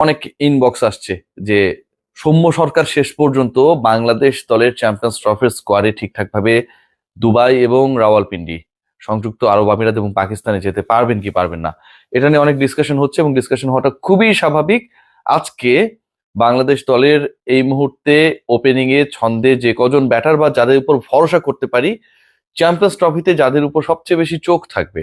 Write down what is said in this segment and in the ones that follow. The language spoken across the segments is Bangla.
অনেক ইনবক্স আসছে যে সৌম্য সরকার শেষ পর্যন্ত বাংলাদেশ দলের চ্যাম্পিয়ন্স ট্রফির স্কোয়াডে ঠিকঠাক ভাবে দুবাই এবং রাওয়ালপিন্ডি, সংযুক্ত আরব আমিরাত এবং পাকিস্তানে যেতে পারবেন কি পারবেন না। এটা নিয়ে অনেক ডিসকাশন হচ্ছে এবং ডিসকাশন হওয়াটা খুবই স্বাভাবিক। আজকে বাংলাদেশ দলের এই মুহূর্তে ওপেনিং এ ছন্দে যে কজন ব্যাটার বা যাদের উপর ভরসা করতে পারি চ্যাম্পিয়ন্স ট্রফিতে যাদের উপর সবচেয়ে বেশি চোখ থাকবে।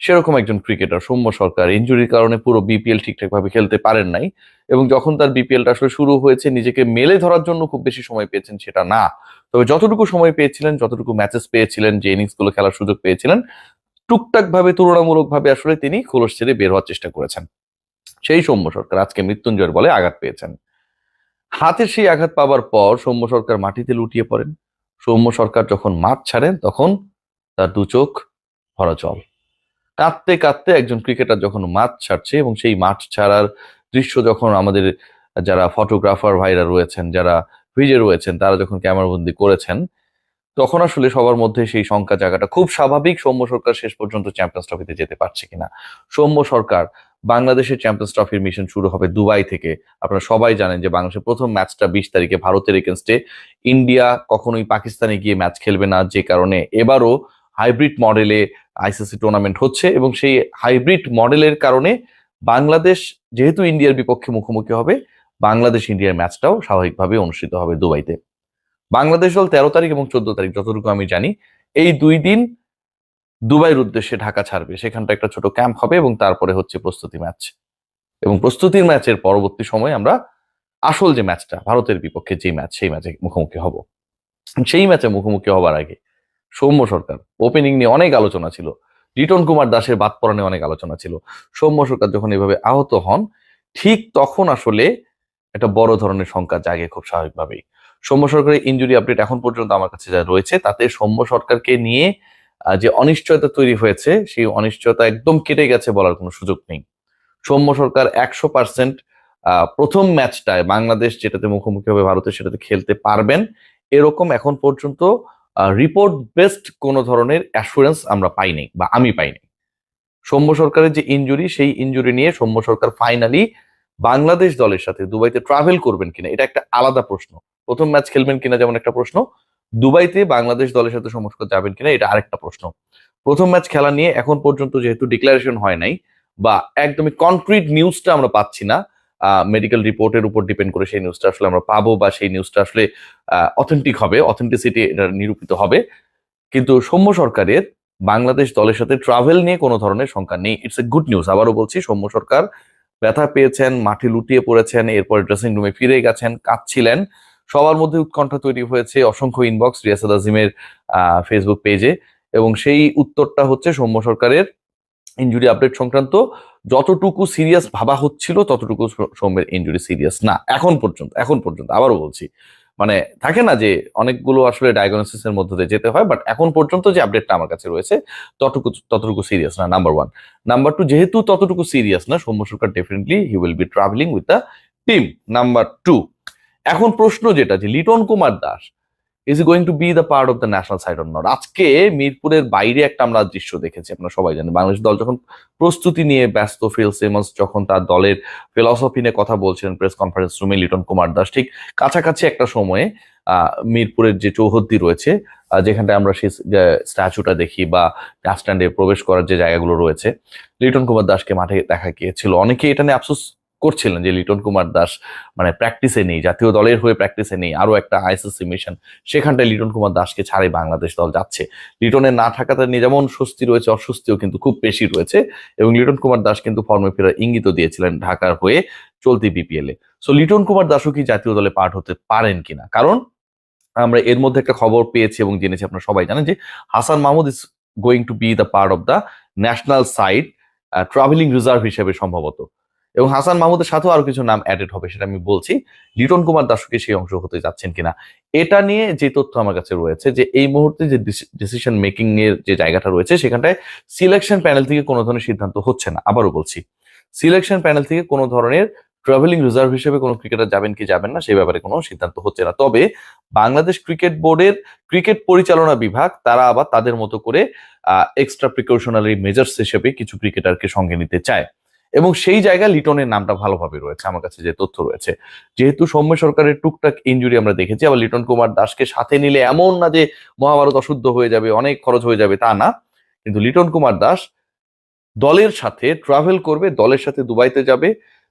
সেরকম একজন ক্রিকেটার সৌম্য সরকার। ইঞ্জুরির কারণে পুরো বিপিএল ঠিকঠাক ভাবে খেলতে পারেন নাই এবং যখন তার বিপিএলটা আসলে শুরু হয়েছে, নিজেকে মেলে ধরার জন্য খুব বেশি সময় পেয়েছেন সেটা না। তবে যতটুকু সময় পেয়েছিলেন, যতটুকু ম্যাচেস পেয়েছিলেন, যে ইনিংসগুলো খেলার সুযোগ পেয়েছিলেন টুকটাক ভাবে তুলনামূলক ভাবে আসলে তিনি খোলস ছেড়ে বের হওয়ার চেষ্টা করেছেন। সেই সৌম্য সরকার আজকে মৃত্যুঞ্জয়ের বলে আঘাত পেয়েছেন। হাতের সেই আঘাত পাওয়ার পর সৌম্য সরকার মাটিতে লুটিয়ে পড়েন। সৌম্য সরকার যখন মাঠ ছাড়েন, তখন তার দু চোখ ভরা জল। কাঁদতে কাঁদতে একজন ক্রিকেটার যখন মাঠ ছাড়ছে এবং সেই মাঠ ছাড়ার দৃশ্য যখন আমাদের যারা ফটোগ্রাফার ভাইরা রয়েছেন, যারা ভিজে রয়েছেন, তারা যখন ক্যামেরাবন্দি করেছেন, তখন আসলে সবার মধ্যে সেই শঙ্কা জায়গাটা খুব স্বাভাবিক সৌম্য সরকার শেষ পর্যন্ত চ্যাম্পিয়ন্স ট্রফিতে যেতে পারছে কিনা। সৌম্য সরকার, বাংলাদেশের চ্যাম্পিয়ন্স ট্রফির মিশন শুরু হবে দুবাই থেকে। আপনারা সবাই জানেন যে বাংলাদেশের প্রথম ম্যাচটা বিশ তারিখে ভারতের এগেনস্টে ইন্ডিয়া কখনোই পাকিস্তানে গিয়ে ম্যাচ খেলবে না যে কারণে। এবারও হাইব্রিড মডেলে আইসিসি টুর্নামেন্ট হচ্ছে এবং সেই হাইব্রিড মডেলের কারণে বাংলাদেশ যেহেতু ইন্ডিয়ার বিপক্ষে মুখোমুখি হবে, বাংলাদেশ ইন্ডিয়ার ম্যাচটাও স্বাভাবিকভাবে অনুষ্ঠিত হবে দুবাইতে। বাংলাদেশ দল তেরো তারিখ এবং চোদ্দ তারিখ, যতটুকু আমি জানি, এই দুই দিন দুবাইয়ের উদ্দেশ্যে ঢাকা ছাড়বে। সেখানটা একটা ছোট ক্যাম্প হবে এবং তারপরে হচ্ছে প্রস্তুতি ম্যাচ। এবং প্রস্তুতির ম্যাচের পরবর্তী সময় আমরা আসল যে ম্যাচটা, ভারতের বিপক্ষে যে ম্যাচ, সেই ম্যাচে মুখোমুখি হব। সেই ম্যাচে মুখোমুখি হবার আগে সৌম্য সরকার। ওপেনিং নিয়ে অনেক আলোচনা ছিল। রিটন কুমার দাসের বাদ পড়া নিয়ে অনেক আলোচনা ছিল। সৌম্য সরকার যখন এভাবে আহত হন, ঠিক তখন আসলে একটা বড় ধরনের সংখ্যা জাগে খুব স্বাভাবিকভাবেই। সৌম্য সরকারের ইঞ্জুরি আপডেট এখন পর্যন্ত আমার কাছে যা রয়েছে, তাতে সৌম্য সরকারকে নিয়ে যে অনিশ্চয়তা তৈরি হয়েছে, সেই অনিশ্চয়তা একদম কেটে গেছে বলার কোনো সুযোগ নেই। সৌম্য সরকার একশো পার্সেন্ট প্রথম ম্যাচটায় বাংলাদেশ যেটাতে মুখোমুখি হবে ভারতের, সেটাতে খেলতে পারবেন। এরকম এখন পর্যন্ত রিপোর্ট বেসড কোনো ধরনের অ্যাসুরেন্স আমরা পাইনি বা আমি পাইনি সৌম্য সরকারের যে ইনজুরি সেই ইনজুরি নিয়ে সৌম্য সরকার ফাইনালি বাংলাদেশ দলের সাথে দুবাইতে ট্রাভেল করবেন কিনা, এটা একটা আলাদা প্রশ্ন। প্রথম ম্যাচ খেলবেন কিনা যেমন একটা প্রশ্ন, দুবাইতে বাংলাদেশ দলের সাথে সরকার যাবেন কিনা, এটা আরেকটা প্রশ্ন। প্রথম ম্যাচ খেলা নিয়ে এখন পর্যন্ত যেহেতু ডিক্লারেশন হয় নাই বা একদমই কনক্রিট নিউজটা আমরা পাচ্ছি না মেডিকেল রিপোর্টের উপর ডিপেন্ড করে সেই নিউজটা আসলে আমরা পাবো বা সেই নিউজটা আসলে অথেন্টিক হবে অথেন্টিসিটি এটা নিরূপিত হবে। কিন্তু সৌম্য সরকারের বাংলাদেশ দলের সাথে ট্রাভেল নিয়ে কোনো ধরনের শঙ্কা নেই। ইটস এ গুড নিউজ আবারও বলছি, সৌম্য সরকার ব্যথা পেয়েছেন, মাঠে লুটিয়ে পড়েছেন, এরপর ড্রেসিং রুমে ফিরে গেছেন, কাঁদছিলেন। সবার মধ্যে উৎকণ্ঠা তৈরি হয়েছে অসংখ্য ইনবক্স রিয়াসাদ আজিমের ফেসবুক পেজে এবং সেই উত্তরটা হচ্ছে সৌম্য সরকারের ইনজুরি আপডেট সংক্রান্ত যতটুকু সিরিয়াস ভাবা হচ্ছিল, ততটুকু সৌম্যের ইনজুরি সিরিয়াস না। এখন পর্যন্ত এখন পর্যন্ত, আবারও বলছি। মানে থাকে না যে, অনেকগুলো আসলে ডায়াগনোসিস এর মধ্যে দিয়ে যেতে হয় বাট এখন পর্যন্ত যে আপডেটটা আমার কাছে রয়েছে, ততটুকু ততটুকু সিরিয়াস না নাম্বার ওয়ান নাম্বার টু যেহেতু ততটুকু সিরিয়াস না, Soumya Sarkar definitely he will be travelling with the team number two এখন প্রশ্ন যেটা, যে Liton Kumar Das is going to be the part of the national side or not আজকে মিরপুরের বাইরে একটা আমরা দৃশ্য দেখেছি, আপনারা সবাই জানেন। বাংলাদেশ দল যখন প্রস্তুতি নিয়ে ব্যস্ত, ফিল সিমন্স যখন তার দলের ফিলসফি নিয়ে কথা বলছিলেন প্রেস কনফারেন্স রুমে লিটন কুমার দাস, ঠিক কাছাকাছি একটা সময়ে মিরপুরের যে চৌহদ্দি রয়েছে যেখানটায় আমরা সেই স্ট্যাচুটা দেখি বা বাস স্ট্যান্ডে প্রবেশ করার যে জায়গাগুলো রয়েছে, লিটন কুমার দাসকে মাঠে দেখা গিয়েছিল। অনেকে এটা নিয়ে আফসোস করছিলেন যে লিটন কুমার দাস মানে প্র্যাকটিসে নেই, জাতীয় দলের হয়ে প্র্যাকটিসে নেই, আরও একটা আইসিসি মিশন সেখানটায় লিটন কুমার দাসকে ছাড়াই বাংলাদেশ দল যাচ্ছে। লিটনের না থাকাতে নিয়ে যেমন স্বস্তি রয়েছে, অস্বস্তিও কিন্তু খুব বেশি রয়েছে এবং লিটন কুমার দাস কিন্তু ফর্মে ফেরার ইঙ্গিত দিয়েছিলেন ঢাকার হয়ে চলতি বিপিএল সো লিটন কুমার দাসও কি জাতীয় দলে পার্ট হতে পারেন কিনা? কারণ আমরা এর মধ্যে একটা খবর পেয়েছি এবং জেনেছি, আপনারা সবাই জানেন যে Hasan Mahmud is going to be the part of the national side travelling reserve হিসেবে সম্ভবত। এবং হাসান মাহমুদের সাথেও আরও কিছু নাম অ্যাডেড হবে, সেটা আমি বলছি। লিটন কুমার দাসকে সেই অংশ হতে যাচ্ছেন কিনা, এটা নিয়ে যে তথ্য আমার কাছে রয়েছে, যে এই মুহূর্তে যে ডিসিশন মেকিং এর যে জায়গাটা রয়েছে, সেখানটায় সিলেকশন প্যানেল থেকে কোনো ধরনের সিদ্ধান্ত হচ্ছে না। আবারও বলছি সিলেকশন প্যানেল থেকে কোনো ধরনের ট্রাভেলিং রিজার্ভ হিসেবে কোনো ক্রিকেটার যাবেন কি যাবেন না, সেই ব্যাপারে কোনো সিদ্ধান্ত হচ্ছে না। তবে বাংলাদেশ ক্রিকেট বোর্ডের ক্রিকেট পরিচালনা বিভাগ, তারা আবার তাদের মতো করে এক্সট্রা প্রিকশনারি মেজার্স হিসেবে কিছু ক্রিকেটারকে সঙ্গে নিতে চায়। এবং সেই জায়গায় লিটনের নামটা ভালোভাবে রয়েছে, আমার কাছে যে তথ্য রয়েছে। যেহেতু সৌম্য সরকারের টুকটাক ইঞ্জুরি আমরা দেখেছি, আবার লিটন কুমার দাসকে সাথে নিলে এমন না যে মহাভারত অশুদ্ধ হয়ে যাবে, অনেক খরচ হয়ে যাবে, তা না। কিন্তু লিটন কুমার দাস দলের সাথে ট্রাভেল করবে, দলের সাথে দুবাইতে যাবে,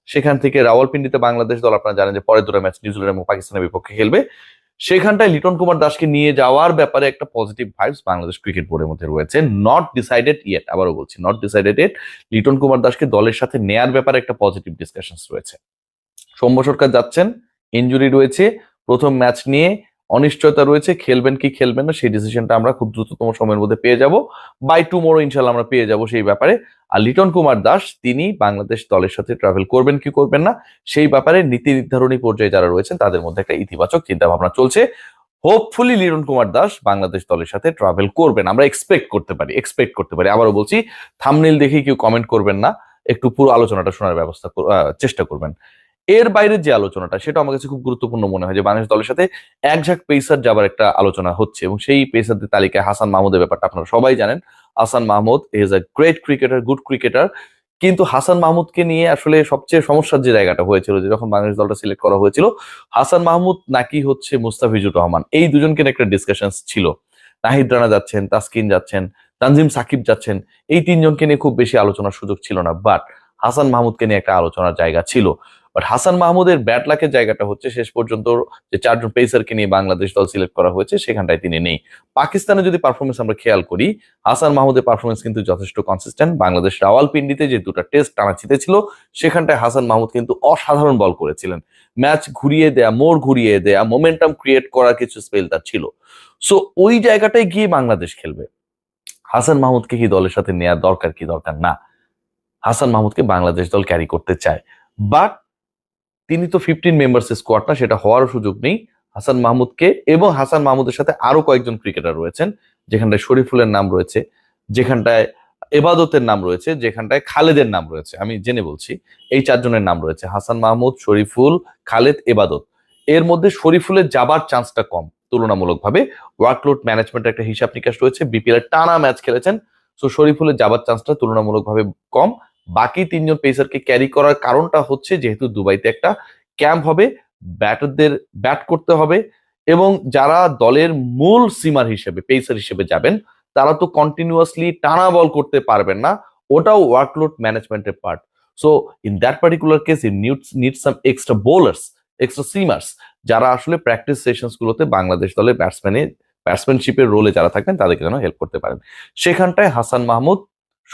সেখান থেকে রাওয়ালপিন্ডিতে বাংলাদেশ দল, আপনারা জানেন যে পরের দুটো ম্যাচ নিউজিল্যান্ড এবং পাকিস্তানের বিপক্ষে খেলবে। সেখানটায় লিটন কুমার দাসকে নিয়ে যাওয়ার ব্যাপারে একটা পজিটিভ ভাইবস বাংলাদেশ ক্রিকেট বোর্ডের মধ্যে রয়েছে। নট ডিসাইডেড ইয়েট আবারও বলছি not decided yet Liton Kumar দাসকে দলের সাথে নেয়ার ব্যাপারে একটা পজিটিভ ডিসকাশন রয়েছে। সৌম্য সরকার যাচ্ছেন ইঞ্জুরি রয়েছে, প্রথম ম্যাচ নিয়ে অনিশ্চয়তা রয়েছে, খেলবেন কি খেলবেন না, সেই ডিসিশনটা আমরা খুব দ্রুততম সময়ের মধ্যে পেয়ে যাব। বাই টুমোরো ইনশাল্লাহ আমরা পেয়ে যাব সেই ব্যাপারে। আর লিটন কুমার দাস, তিনি বাংলাদেশ দলের সাথে ট্রাভেল করবেন কি করবেন না, সেই ব্যাপারে নীতি নির্ধারণী পর্যায়ে যারা রয়েছেন, তাদের মধ্যে একটা ইতিবাচক চিন্তা ভাবনা চলছে। হোপফুলি লিটন কুমার দাস বাংলাদেশ দলের সাথে ট্রাভেল করবেন। আমরা এক্সপেক্ট করতে পারি এক্সপেক্ট করতে পারি। আবারও বলছি থামনেল দেখে কেউ কমেন্ট করবেন না, একটু পুরো আলোচনাটা শোনার ব্যবস্থা চেষ্টা করবেন। এর বাইরের যে আলোচনাটা, সেটা আমার কাছে খুব গুরুত্বপূর্ণ মনে হয় যে বাংলাদেশ দলের সাথে এক ঝাঁক পেসার যাবার একটা আলোচনা হচ্ছে এবং সেই পেসারদের তালিকায় হাসান মাহমুদের ব্যাপারটা আপনারা সবাই জানেন। Hasan Mahmud is a great cricketer good cricketer কিন্তু হাসান মাহমুদকে নিয়ে আসলে সবচেয়ে সমস্যার যে জায়গাটা হয়েছিল, যে যখন বাংলাদেশ দলটা সিলেক্ট করা হয়েছিল, হাসান মাহমুদ নাকি হচ্ছে মুস্তাফিজুর রহমান। এই দুজনকে একটা ডিসকাশন ছিল। নাহিদ রানা যাচ্ছেন, তাসকিন যাচ্ছেন, তানজিম সাকিব যাচ্ছেন, এই তিনজনকে নিয়ে খুব বেশি আলোচনার সুযোগ ছিল না বাট হাসান মাহমুদকে নিয়ে একটা আলোচনার জায়গা ছিল। বাট হাসান মাহমুদের ব্যাট লাকের জায়গাটা হচ্ছে শেষ পর্যন্ত যে চারজন পেসারকে নিয়ে বাংলাদেশ দল সিলেক্ট করা হয়েছে, সেখানটায় তিনি নেই। পাকিস্তানে যদি পারফরমেন্স আমরা খেয়াল করি হাসান মাহমুদের পারফরমেন্স কিন্তু যথেষ্ট কনসিস্টেন্ট বাংলাদেশ রাওয়ালপিন্ডিতে যে দুটো টেস্ট টানা ছিল সেখানটায় হাসান মাহমুদ কিন্তু অসাধারণ বল করেছিলেন। ম্যাচ ঘুরিয়ে দেয়া, মোড় ঘুরিয়ে দেয়া মোমেন্টাম ক্রিয়েট করার কিছু স্পেল তার ছিল। সো ওই জায়গাটায় গিয়ে বাংলাদেশ খেলবে। হাসান মাহমুদকে কি দলের সাথে নেওয়ার দরকার, কি দরকার না। হাসান মাহমুদকে বাংলাদেশ দল ক্যারি করতে চায়। বাট তিনি তো ফিফটিন মেম্বার্স স্কোয়াড না, সেটা হওয়ারও সুযোগ নেই। হাসান মাহমুদকে এবং হাসান মাহমুদের সাথে আরও কয়েকজন ক্রিকেটার রয়েছেন, যেখানটায় শরীফুলের নাম রয়েছে, যেখানটায় এবাদতের নাম রয়েছে, যেখানটায় খালেদের নাম রয়েছে, আমি জেনে বলছি, এই চারজনের নাম রয়েছে, হাসান মাহমুদ, শরীফুল, খালেদ, এবাদত। এর মধ্যে শরীফুলের যাবার চান্সটা কম, তুলনামূলকভাবে। ওয়ার্কলোড ম্যানেজমেন্টের একটা হিসাব নিকাশ রয়েছে বিপিএল টানা ম্যাচ খেলেছেন সো শরীফুলের যাবার চান্সটা তুলনামূলকভাবে কম বাকি তিনজন পেসারকে ক্যারি করার কারণটা হচ্ছে যেহেতু দুবাইতে একটা ক্যাম্প হবে ব্যাটারদের ব্যাট করতে হবে এবং যারা দলের মূল সিমার হিসেবে পেসার হিসেবে যাবেন, তারা তো কন্টিনিউয়াসলি টানা বল করতে পারবেন না। ওটাও ওয়ার্কলোড ম্যানেজমেন্টের part so in that particular case in needs need some extra bowlers extra seamers যারা আসলে প্র্যাকটিস সেশনস গুলোতে বাংলাদেশ দলের ব্যাটসম্যানের ব্যাটসম্যানশিপের রোলে যারা থাকবেন, তাদেরকে যেন হেল্প করতে পারেন। সেখানটায় হাসান মাহমুদ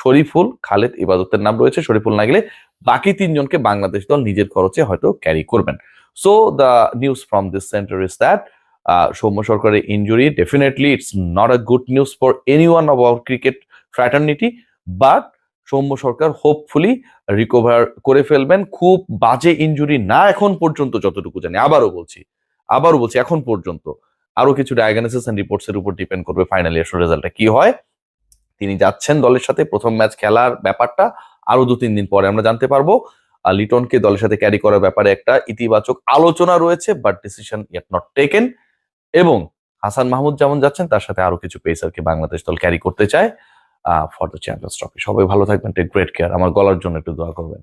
শরীফুল খালেদ ইবাদতের নাম রয়েছে। শরীফুল না গেলে বাকি তিনজনকে বাংলাদেশ দল নিজের খরচে হয়তো ক্যারি করবেন। So the news from this centre is that Soumya সরকারের injury definitely it's not a good news for any one of our cricket fraternity but Soumya Sarkar hopefully recover করে ফেলবেন। খুব বাজে ইঞ্জুরি না এখন পর্যন্ত যতটুকু জানি, আবারও বলছি আবারও বলছি এখন পর্যন্ত। আরও কিছু ডায়াগনোসিস এন্ড রিপোর্টস এর উপর ডিপেন্ড করবে ফাইনালি আসলে রেজাল্টটা কি হয়? তিনি যাচ্ছেন দলের সাথে, প্রথম ম্যাচ খেলার ব্যাপারটা আরও দু, তিন দিন পরে আমরা জানতে পারব। লিটনকে দলের সাথে ক্যারি করার ব্যাপারে একটা ইতিবাচক আলোচনা রয়েছে but decision yet not taken এবং হাসান মাহমুদ যেমন যাচ্ছেন, তার সাথে আরও কিছু পেসারকে বাংলাদেশ দল ক্যারি করতে চায় ফর দ্য চ্যাম্পিয়ন্স ট্রফি সবাই ভালো থাকবেন টেক গ্রেট কেয়ার আমার গলার জন্য একটু দোয়া করবেন।